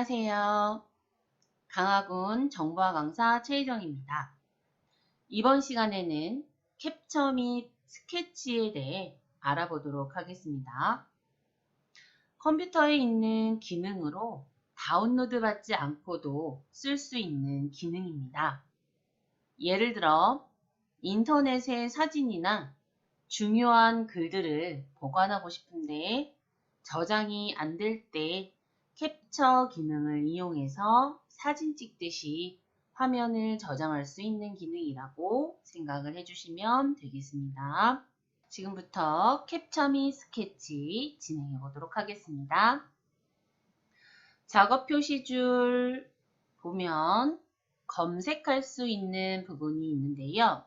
안녕하세요. 강화군 정보화 강사 최희정입니다. 이번 시간에는 캡처 및 스케치에 대해 알아보도록 하겠습니다. 컴퓨터에 있는 기능으로 다운로드 받지 않고도 쓸 수 있는 기능입니다. 예를 들어 인터넷의 사진이나 중요한 글들을 보관하고 싶은데 저장이 안 될 때 캡처 기능을 이용해서 사진 찍듯이 화면을 저장할 수 있는 기능이라고 생각을 해주시면 되겠습니다. 지금부터 캡처 및 스케치 진행해 보도록 하겠습니다. 작업 표시줄 보면 검색할 수 있는 부분이 있는데요.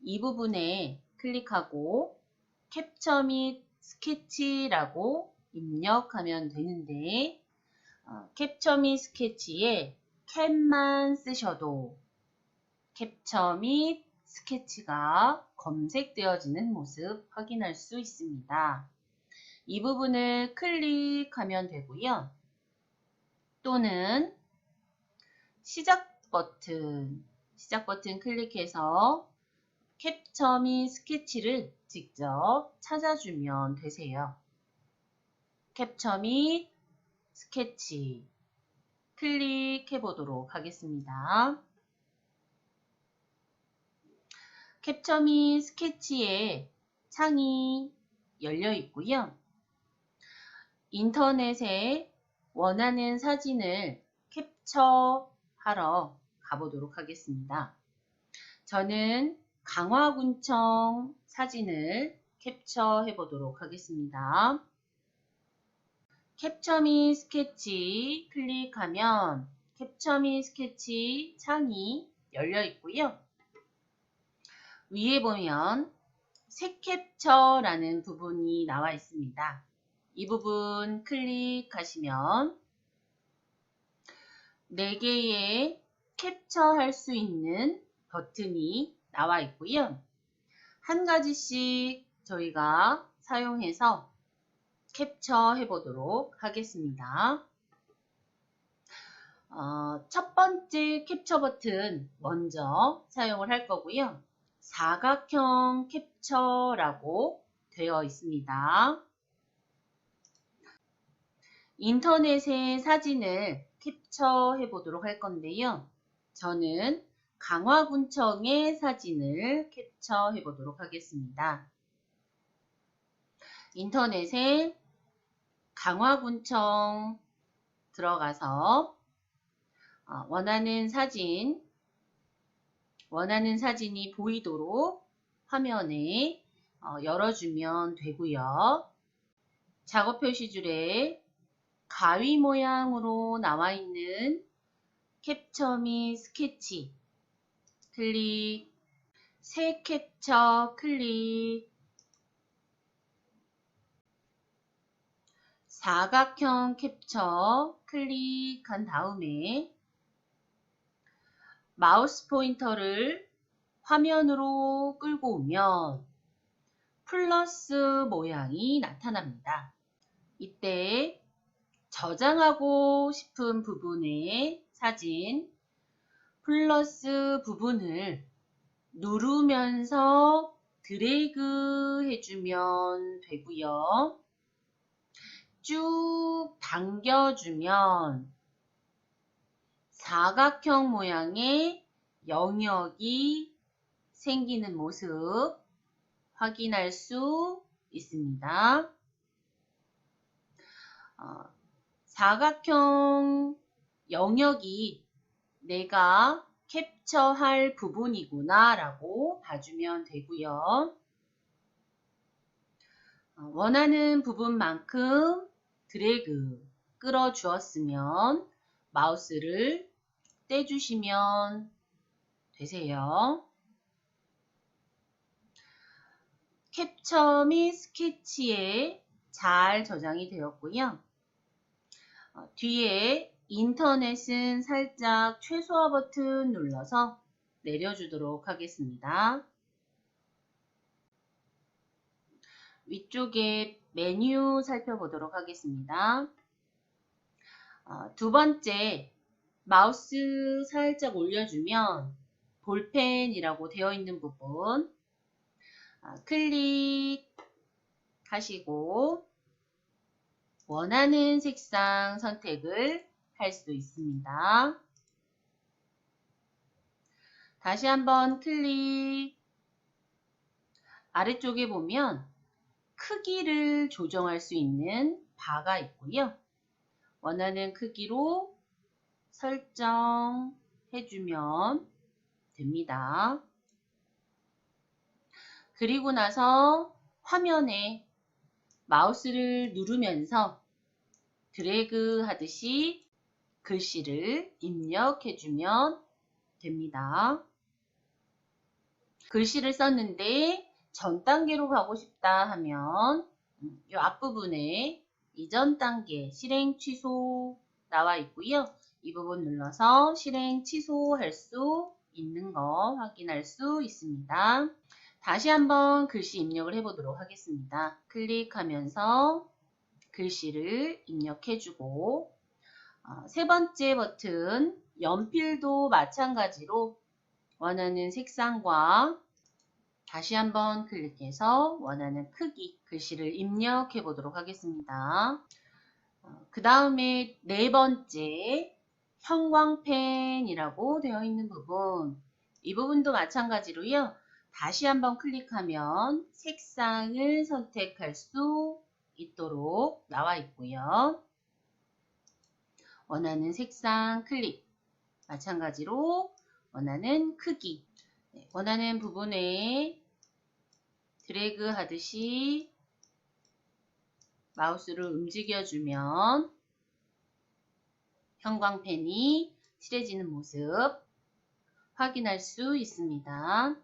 이 부분에 클릭하고 캡처 및 스케치라고 입력하면 되는데 어, 캡처 및 스케치에 캡만 쓰셔도 캡처 및 스케치가 검색되어지는 모습 확인할 수 있습니다. 이 부분을 클릭하면 되고요. 또는 시작 버튼, 시작 버튼 클릭해서 캡처 및 스케치를 직접 찾아주면 되세요. 캡처 및 스케치 클릭해 보도록 하겠습니다. 캡처 및 스케치의 창이 열려 있고요. 인터넷에 원하는 사진을 캡처하러 가보도록 하겠습니다. 저는 강화군청 사진을 캡처해 보도록 하겠습니다. 캡처 및 스케치 클릭하면 캡처 및 스케치 창이 열려 있고요. 위에 보면 새 캡처라는 부분이 나와 있습니다. 이 부분 클릭하시면 4개의 캡처할 수 있는 버튼이 나와 있고요. 한 가지씩 저희가 사용해서 캡처해 보도록 하겠습니다. 어, 첫 번째 캡처 버튼 먼저 사용을 할 거고요. 사각형 캡처라고 되어 있습니다. 인터넷의 사진을 캡처해 보도록 할 건데요. 저는 강화군청의 사진을 캡처해 보도록 하겠습니다. 인터넷에 강화군청 들어가서 어, 원하는 사진, 원하는 사진이 보이도록 화면에 어, 열어주면 되고요. 작업 표시줄에 가위 모양으로 나와 있는 캡처 및 스케치 클릭, 새 캡처 클릭, 사각형 캡처 클릭한 다음에 마우스 포인터를 화면으로 끌고 오면 플러스 모양이 나타납니다. 이때 저장하고 싶은 부분의 사진 플러스 부분을 누르면서 드래그 해주면 되고요. 쭉 당겨주면 사각형 모양의 영역이 생기는 모습 확인할 수 있습니다. 어, 사각형 영역이 내가 캡처할 부분이구나 라고 봐주면 되고요. 어, 원하는 부분만큼 드래그 끌어 주었으면 마우스를 떼주시면 되세요. 캡처 및 스케치에 잘 저장이 되었고요. 어, 뒤에 인터넷은 살짝 최소화 버튼 눌러서 내려주도록 하겠습니다. 위쪽에 메뉴 살펴보도록 하겠습니다. 어, 두 번째, 마우스 살짝 올려주면 볼펜이라고 되어 있는 부분 아, 클릭하시고 원하는 색상 선택을 할 수 있습니다. 다시 한번 클릭 아래쪽에 보면 크기를 조정할 수 있는 바가 있고요. 원하는 크기로 설정해주면 됩니다. 그리고 나서 화면에 마우스를 누르면서 드래그 하듯이 글씨를 입력해주면 됩니다. 글씨를 썼는데 전 단계로 가고 싶다 하면 이 앞부분에 이전 단계 실행 취소 나와 있고요. 이 부분 눌러서 실행 취소할 수 있는 거 확인할 수 있습니다. 다시 한번 글씨 입력을 해보도록 하겠습니다. 클릭하면서 글씨를 입력해주고 어, 세 번째 버튼 연필도 마찬가지로 원하는 색상과 다시 한번 클릭해서 원하는 크기 글씨를 입력해 보도록 하겠습니다. 어, 그 다음에 네 번째 형광펜이라고 되어 있는 부분 이 부분도 마찬가지로요. 다시 한번 클릭하면 색상을 선택할 수 있도록 나와 있고요. 원하는 색상 클릭 마찬가지로 원하는 크기 네, 원하는 부분에 드래그 하듯이 마우스를 움직여주면 형광펜이 칠해지는 모습 확인할 수 있습니다.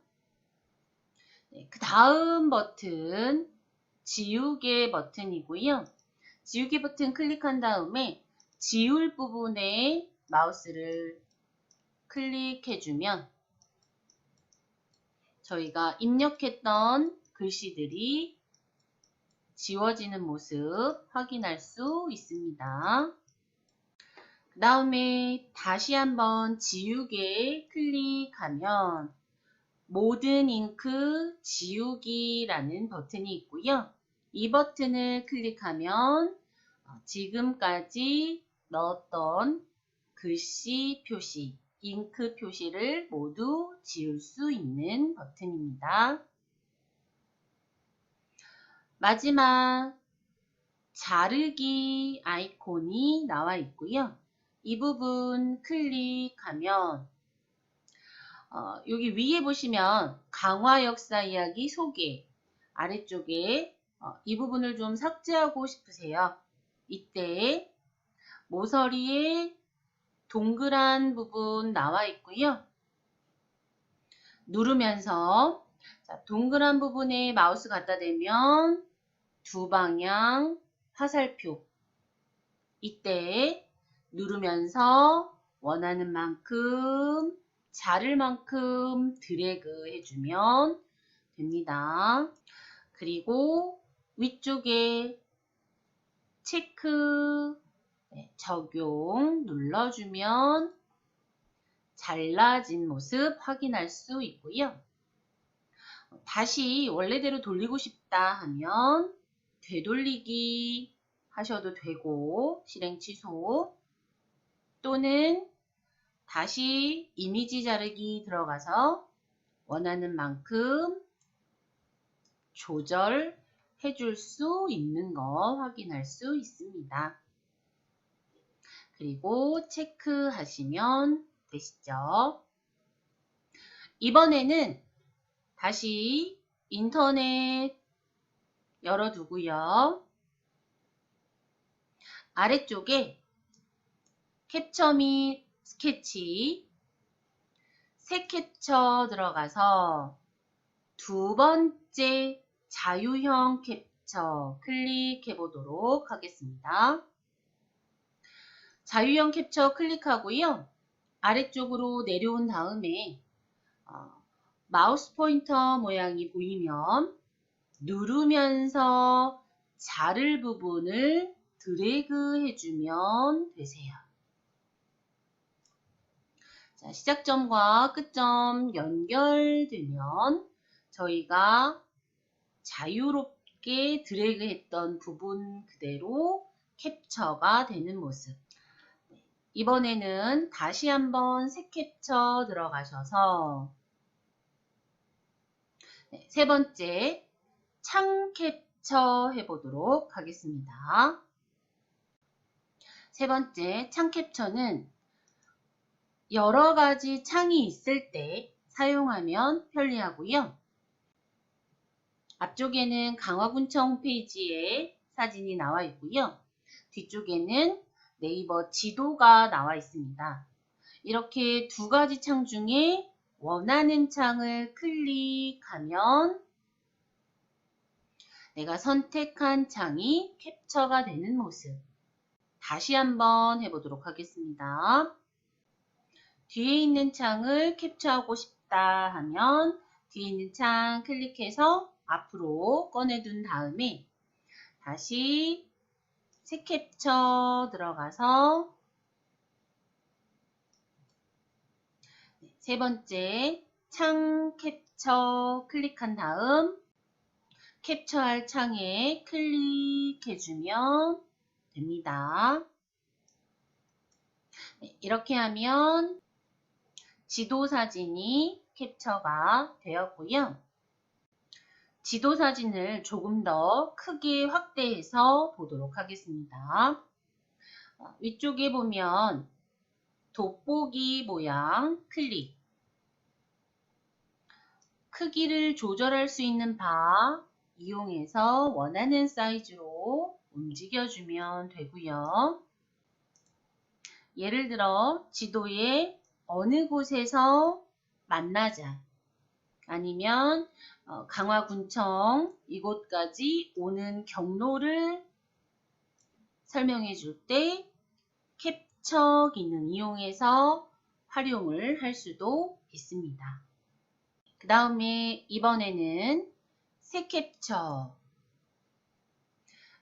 네, 그 다음 버튼 지우개 버튼이고요. 지우개 버튼 클릭한 다음에 지울 부분에 마우스를 클릭해주면 저희가 입력했던 글씨들이 지워지는 모습 확인할 수 있습니다. 그 다음에 다시 한번 지우개 클릭하면 모든 잉크 지우기라는 버튼이 있고요. 이 버튼을 클릭하면 어, 지금까지 넣었던 글씨 표시, 잉크 표시를 모두 지울 수 있는 버튼입니다. 마지막 자르기 아이콘이 나와 있고요. 이 부분 클릭하면 어, 여기 위에 보시면 강화 역사 이야기 소개 아래쪽에 어, 이 부분을 좀 삭제하고 싶으세요. 이때 모서리에 동그란 부분 나와 있고요. 누르면서 자, 동그란 부분에 마우스 갖다 대면 두 방향 화살표 이때 누르면서 원하는 만큼 자를 만큼 드래그 해주면 됩니다. 그리고 위쪽에 체크 네, 적용 눌러주면 잘라진 모습 확인할 수 있고요. 다시 원래대로 돌리고 싶다 하면 되돌리기 하셔도 되고 실행 취소 또는 다시 이미지 자르기 들어가서 원하는 만큼 조절해 줄 수 있는 거 확인할 수 있습니다. 그리고 체크하시면 되시죠. 이번에는 다시 인터넷 열어두고요. 아래쪽에 캡처 및 스케치 새 캡처 들어가서 두 번째 자유형 캡처 클릭해 보도록 하겠습니다. 자유형 캡처 클릭하고요. 아래쪽으로 내려온 다음에 어, 마우스 포인터 모양이 보이면 누르면서 자를 부분을 드래그 해주면 되세요. 자, 시작점과 끝점 연결되면 저희가 자유롭게 드래그 했던 부분 그대로 캡처가 되는 모습. 이번에는 다시 한번 새 캡처 들어가셔서 네, 세 번째 창 캡처 해보도록 하겠습니다. 세 번째 창 캡처는 여러 가지 창이 있을 때 사용하면 편리하고요. 앞쪽에는 강화군청 홈페이지에 사진이 나와 있고요. 뒤쪽에는 네이버 지도가 나와 있습니다. 이렇게 두 가지 창 중에 원하는 창을 클릭하면 내가 선택한 창이 캡처가 되는 모습. 다시 한번 해보도록 하겠습니다. 뒤에 있는 창을 캡처하고 싶다 하면 뒤에 있는 창 클릭해서 앞으로 꺼내둔 다음에 다시 새 캡처 들어가서 네, 세 번째 창 캡처 클릭한 다음 캡처할 창에 클릭해주면 됩니다. 네, 이렇게 하면 지도 사진이 캡처가 되었고요. 지도 사진을 조금 더 크게 확대해서 보도록 하겠습니다. 어, 위쪽에 보면 돋보기 모양 클릭 크기를 조절할 수 있는 바 이용해서 원하는 사이즈로 움직여주면 되고요. 예를 들어 지도에 어느 곳에서 만나자 아니면 어, 강화군청 이곳까지 오는 경로를 설명해 줄 때 캡처 기능 이용해서 활용을 할 수도 있습니다. 그 다음에 이번에는 새 캡처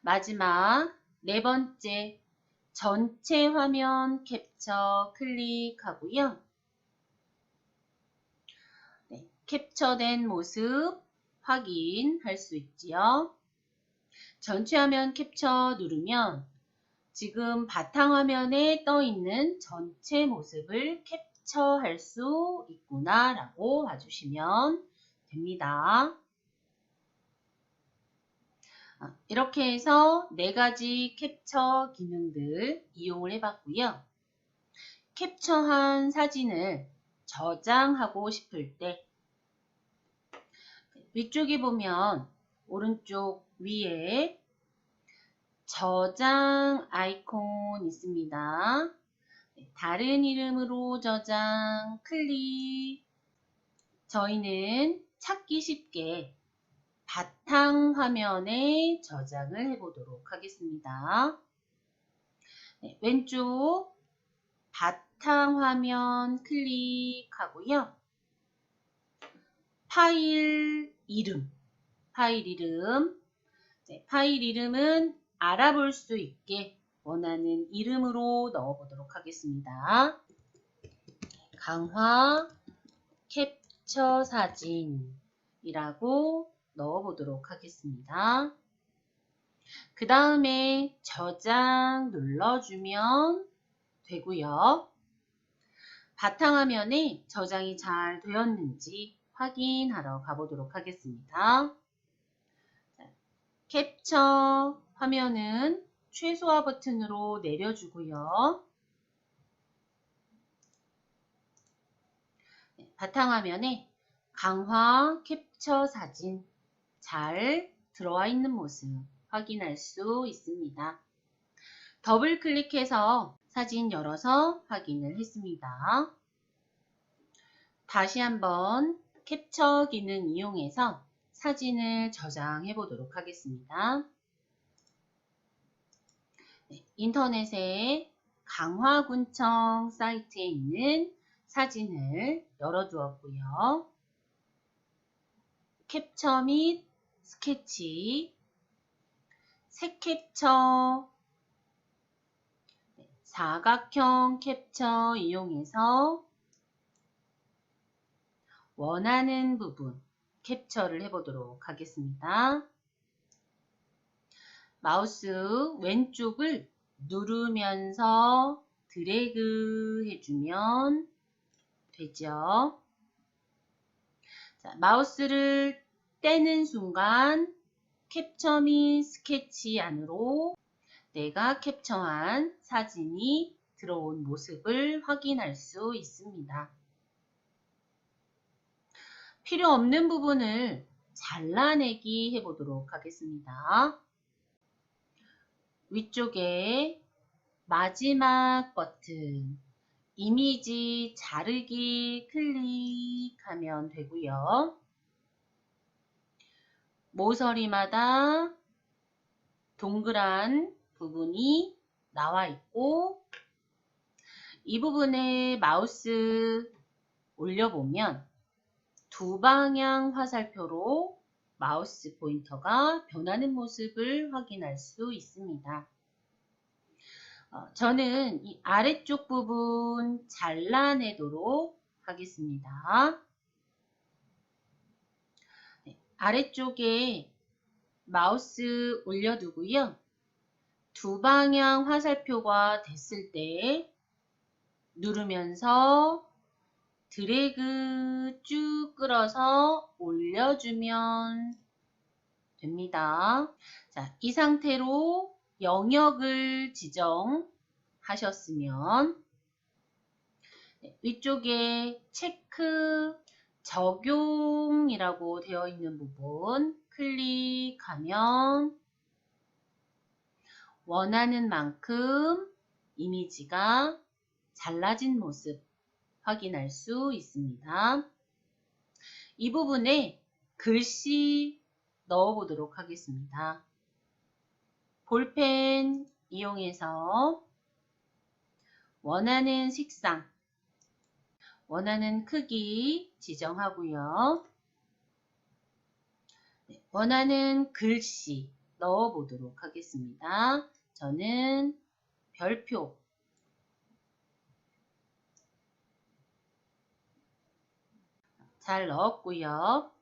마지막 네 번째 전체 화면 캡처 클릭하고요. 네, 캡처된 모습 확인할 수 있지요. 전체 화면 캡처 누르면 지금 바탕화면에 떠 있는 전체 모습을 캡처할 수 있구나 라고 봐주시면 됩니다. 아, 이렇게 해서 네 가지 캡처 기능들 이용을 해봤고요. 캡처한 사진을 저장하고 싶을 때 위쪽에 보면 오른쪽 위에 저장 아이콘 있습니다. 네, 다른 이름으로 저장 클릭 저희는 찾기 쉽게 바탕 화면에 저장을 해보도록 하겠습니다. 네, 왼쪽 바탕 화면 클릭하고요. 파일 이름, 파일 이름, 네, 파일 이름은 알아볼 수 있게 원하는 이름으로 넣어보도록 하겠습니다. 강화 캡처 사진이라고 넣어보도록 하겠습니다. 그 다음에 저장 눌러주면 되고요. 바탕화면에 저장이 잘 되었는지 확인하러 가보도록 하겠습니다. 캡처 화면은 최소화 버튼으로 내려주고요. 네, 바탕화면에 강화 캡처 사진 잘 들어와 있는 모습 확인할 수 있습니다. 더블 클릭해서 사진 열어서 확인을 했습니다. 다시 한번 캡처 기능 이용해서 사진을 저장해 보도록 하겠습니다. 네, 인터넷에 강화군청 사이트에 있는 사진을 열어두었고요. 캡처 및 스케치, 새 캡처 사각형 캡처 이용해서 원하는 부분 캡처를 해보도록 하겠습니다. 마우스 왼쪽을 누르면서 드래그 해주면 되죠. 자, 마우스를 떼는 순간 캡처 및 스케치 안으로 내가 캡처한 사진이 들어온 모습을 확인할 수 있습니다. 필요 없는 부분을 잘라내기 해보도록 하겠습니다. 위쪽에 마지막 버튼 이미지 자르기 클릭하면 되고요. 모서리마다 동그란 부분이 나와 있고 이 부분에 마우스 올려보면 두 방향 화살표로 마우스 포인터가 변하는 모습을 확인할 수 있습니다. 어, 저는 이 아래쪽 부분 잘라내도록 하겠습니다. 네, 아래쪽에 마우스 올려두고요. 두 방향 화살표가 됐을 때 누르면서 드래그 쭉 끌어서 올려주면 됩니다. 자, 이 상태로 영역을 지정하셨으면 네, 위쪽에 체크 적용이라고 되어 있는 부분 클릭하면 원하는 만큼 이미지가 잘라진 모습 확인할 수 있습니다. 이 부분에 글씨 넣어 보도록 하겠습니다. 볼펜 이용해서 원하는 색상, 원하는 크기 지정하고요. 네, 원하는 글씨 넣어 보도록 하겠습니다. 저는 별표 잘 넣었고요.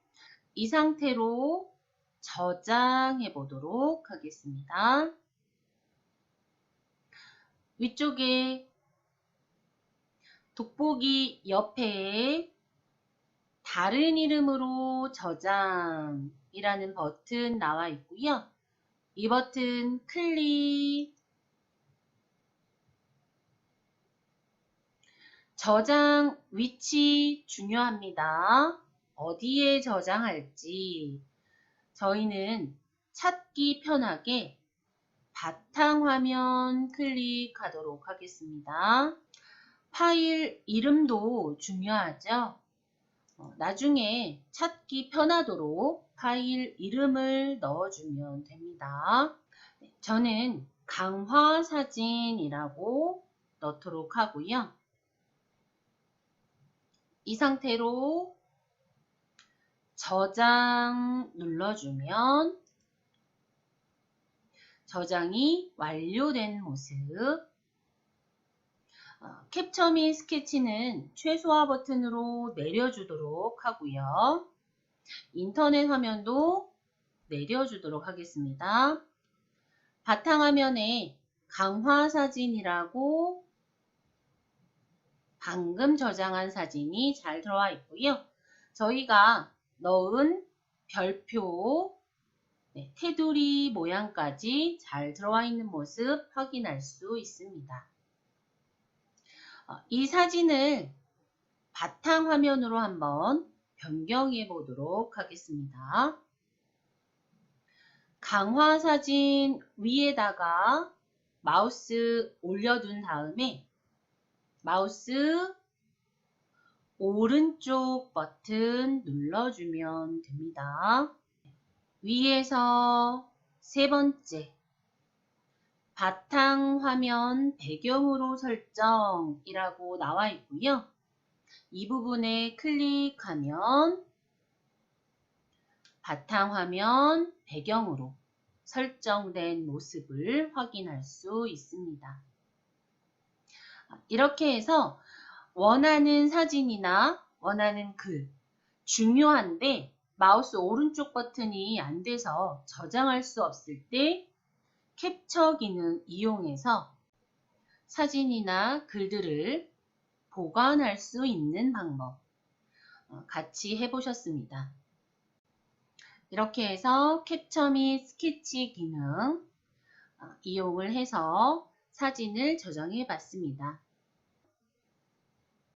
이 상태로 저장해 보도록 하겠습니다. 위쪽에 돋보기 옆에 다른 이름으로 저장이라는 버튼 나와 있고요. 이 버튼 클릭 저장 위치 중요합니다. 어디에 저장할지 저희는 찾기 편하게 바탕화면 클릭하도록 하겠습니다. 파일 이름도 중요하죠. 어, 나중에 찾기 편하도록 파일 이름을 넣어주면 됩니다. 네, 저는 강화 사진이라고 넣도록 하고요. 이 상태로 저장 눌러주면 저장이 완료된 모습 어, 캡처 및 스케치는 최소화 버튼으로 내려주도록 하고요. 인터넷 화면도 내려주도록 하겠습니다. 바탕화면에 강화 사진이라고 방금 저장한 사진이 잘 들어와 있고요. 저희가 넣은 별표, 네, 테두리 모양까지 잘 들어와 있는 모습 확인할 수 있습니다. 어, 이 사진을 바탕화면으로 한번 변경해 보도록 하겠습니다. 강화 사진 위에다가 마우스 올려둔 다음에 마우스 오른쪽 버튼 눌러주면 됩니다. 위에서 세 번째 바탕 화면 배경으로 설정이라고 나와 있고요. 이 부분에 클릭하면 바탕 화면 배경으로 설정된 모습을 확인할 수 있습니다. 이렇게 해서 원하는 사진이나 원하는 글 중요한데 마우스 오른쪽 버튼이 안 돼서 저장할 수 없을 때 캡처 기능 이용해서 사진이나 글들을 보관할 수 있는 방법 어, 같이 해보셨습니다. 이렇게 해서 캡처 및 스케치 기능 어, 이용을 해서 사진을 저장해 봤습니다.